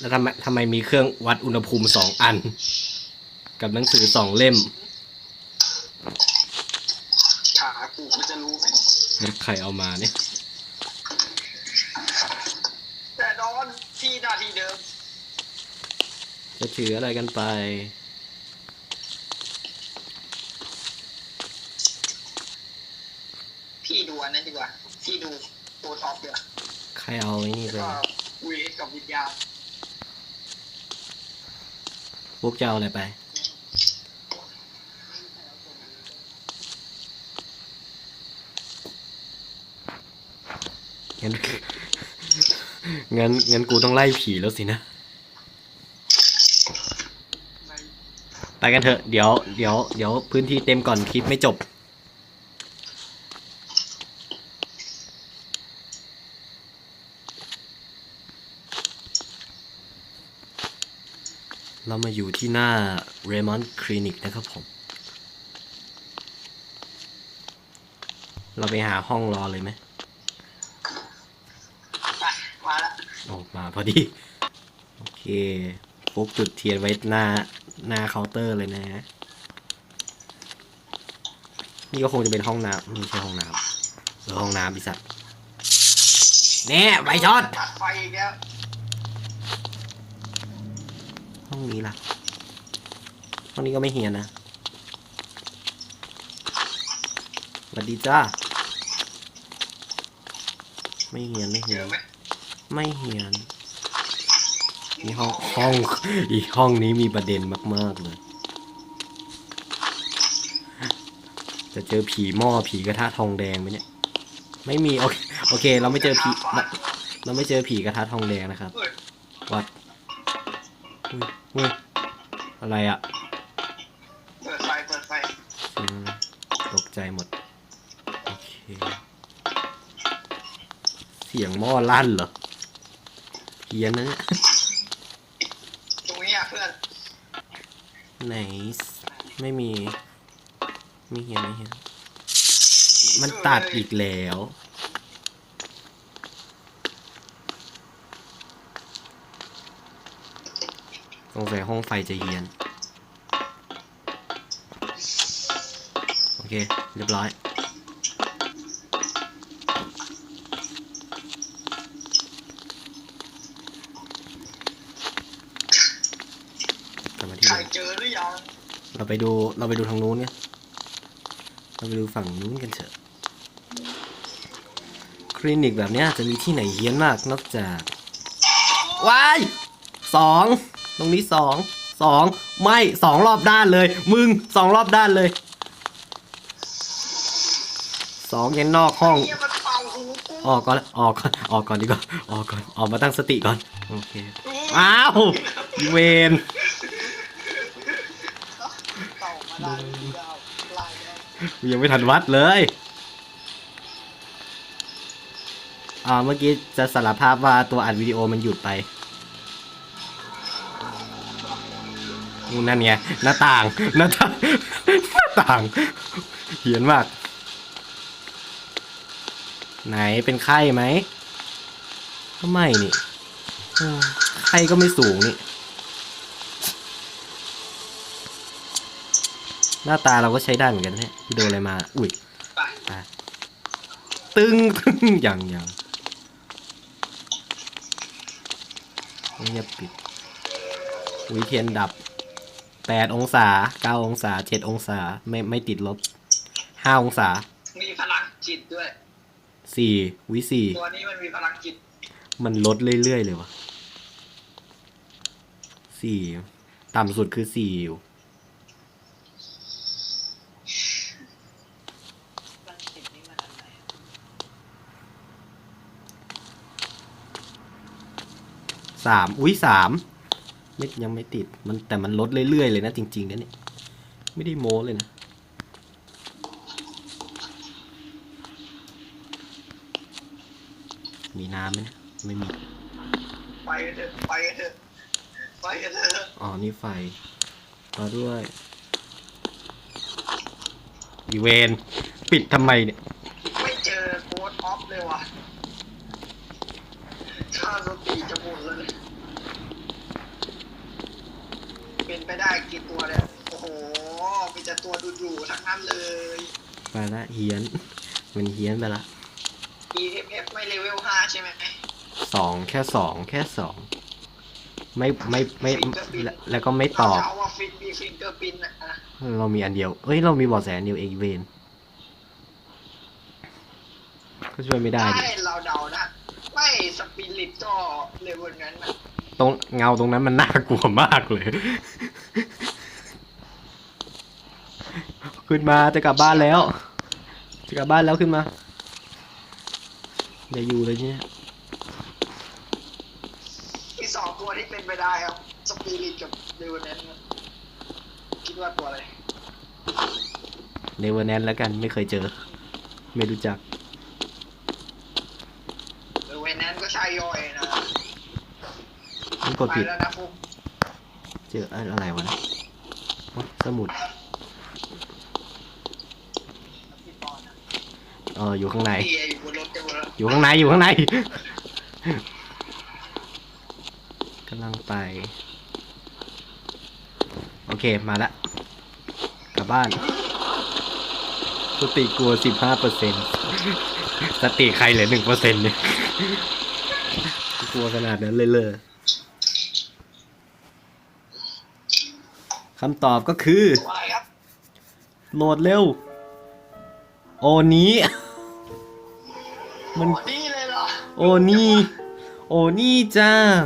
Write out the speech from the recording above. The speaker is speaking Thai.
แล้วทำไมทำไมมีเครื่องวัดอุณหภูมิสองอัน กับหนังสือสองเล่มขากูมันจะรู้ไหมใครเอามาเนี่ยแต่นอนที่หน้าที่เดิมจะถืออะไรกันไป พี่ดูอันนั้นดีกว่า พี่ดูโปรท็อปเดี๋ยวใครเอาไอ้นี่ไป ก็เวทกับวิญญาณ พวกจะเอาอะไรไปงั้นงั้นงั้นกูต้องไล่ผีแล้วสินะ ไปกันเถอะ เดี๋ยว เดี๋ยว เดี๋ยวพื้นที่เต็มก่อนคลิปไม่จบ เรามาอยู่ที่หน้า Raymond Clinic นะครับผม เราไปหาห้องรอเลยไหมไปมาละออกมาพอดี โอเคฟุกจุดเทียนไว้หน้าหน้าเคาน์เตอร์เลยนะนี่ก็คงจะเป็นห้องน้ำไม่ใช่ห้องน้ำหรือห้องน้ำอีสัตว์เนี่ยไฟช็อต ตัดไฟอีกแล้ว ห้องนี้ล่ะ ห้องนี้ก็ไม่เฮียนนะสวัสดีจ้า ไม่เฮียนไม่เจเฮียอนไหมไม่เฮียนนี่ห้องห้องอีกห้องนี้มีประเด็นมาก ๆ เลย จะเจอผีหม้อผีกระทะทองแดงไหมเนี่ย ไม่มี โอเคโอเค เราไม่เจอผีเราเราไม่เจอผีกระทะทองแดงนะครับเฮ้ยวัด อุ้ยอุ้ยอะไรอะเปิดไฟ เปิดไฟ อืมตกใจหมด โอเค เสียงหม้อลั่นเหรอเพี้ยนนะเนี่ย ตรงนี้อะเพื่อน ไหนสไม่มี ไม่เห็นไม่เห็น มันตัดอีกแล้ว สงสัยห้องไฟจะเฮียน โอเค เรียบร้อย กลับมาที่ใครเดิมเจอหรือยังเราไปดูเราไปดูทางนู้นเนี่ยเราไปดูฝั่งนู้นกันเถอะ คลินิกแบบเนี้ยจะมีที่ไหนเฮี้ยนมากนอกจาก ว้ายสอง ตรงนี้สองสองไม่สองรอบด้านเลย มึงสองรอบด้านเลยสองยันนอกห้องเนี่ยมันเป่าหูกูออกก่อนออกก่อนออกก่อนดีกว่าออกก่อนออกมาตั้งสติก่อนโอเคอู้อ้าวเวนเป่ามาได้ยาวไล่แล้วยังไม่ทันวัดเลยอ่าเมื่อกี้จะสารภาพว่าตัวอัดวิดีโอมันหยุดไป นั่นไงหน้าต่างหน้าต่างหน้าต่างเขียนมาก ไหนเป็นไข้ไหมก็ไม่นี่ไข้ก็ไม่สูงนี่ หน้าตาเราก็ใช้ได้เหมือนกันเนี่ยพี่โดนอะไรมา อุ้ยตึงตึงอย่างอย่างเงียบปิดอุ้ยเทียนดับ แปดองศาเก้าองศาเจ็ดองศาไม่ไม่ติดลบห้าองศามีพลังจิตด้วยสี่วิสี่ตัวนี้มันมีพลังจิต มันลดเรื่อยๆเลยวะสี่ต่ำสุดคือสี่อยู่พลังจิตนี่มันอะไรสามอุ้ยสาม ไม่ยังไม่ติดมันแต่มันลดเรื่อยๆเลยนะจริงๆนะเนี่ยไม่ได้โม้เลยนะมีน้ำไหมเนี่ยไม่มีไปกันเถอะไปกันเถอะไปกันเถอะอ๋อนี่ไฟมาด้วยอีเวนปิดทำไมเนี่ย ไม่เจอโค้ดออฟเลยว่ะชาสติจะหมดเลย ไปได้กี่ตัวเนี่ยโอ้โหมีแต่ตัวดูดูๆทั้งนั้นเลยไปละเฮียนมันเฮียนไปละ EFF ไม่เลเวลห้าใช่ไหมสองแค่สองแค่สองไม่ไม่ไม่แล้วแล้วก็ไม่ตเราอบจะเอาว่าฟินมีฟิงเกอร์ปินนะอะเรามีอันเดียว เอ้ยเรามีเบอดแสอันเดียวเองเวนก็ช่วยไม่ได้ดิไม่เราเดานะ ไม่สปิริตก็เลเวลนั้นนะ ตรงเงาตรงนั้นมันน่ากลัวมากเลย ขึ้นมาจะกลับบ้านแล้ว จะกลับบ้านแล้วขึ้นมาอย่าอยู่เลยเนี่ยมีสองตัวที่เป็นไปได้ครับสปิริตกับเลเวลนั้นนะคิดว่าตัวอะไรเนเวอร์แนนแล้วกันไม่เคยเจอ ไม่รู้จักเลเวลนั้นก็ใช่ย่อยนะมันกดไปผิดแล้วนะฟุกเจออะไรวะนะโอ๊ยสมุด พี่ปอนนะ เอออยู่ข้างใน พี่อยู่บนรถจะบนรถอยู่ข้างในอยู่ข้างใน กำลังไป โอเคมาละ กลับบ้าน สติกลัวสิบห้าเปอร์เซ็นสติใครเหลือหนึ่งเปอร์เซ็นเนี่ย กลัวขนาดนั้นเลยเลยคำตอบก็คือตัวอะไรครับ โหลดเร็ว โอนี้ มันอ๋อนี่เลยเหรอ โอนี่ โอนี่จ้าง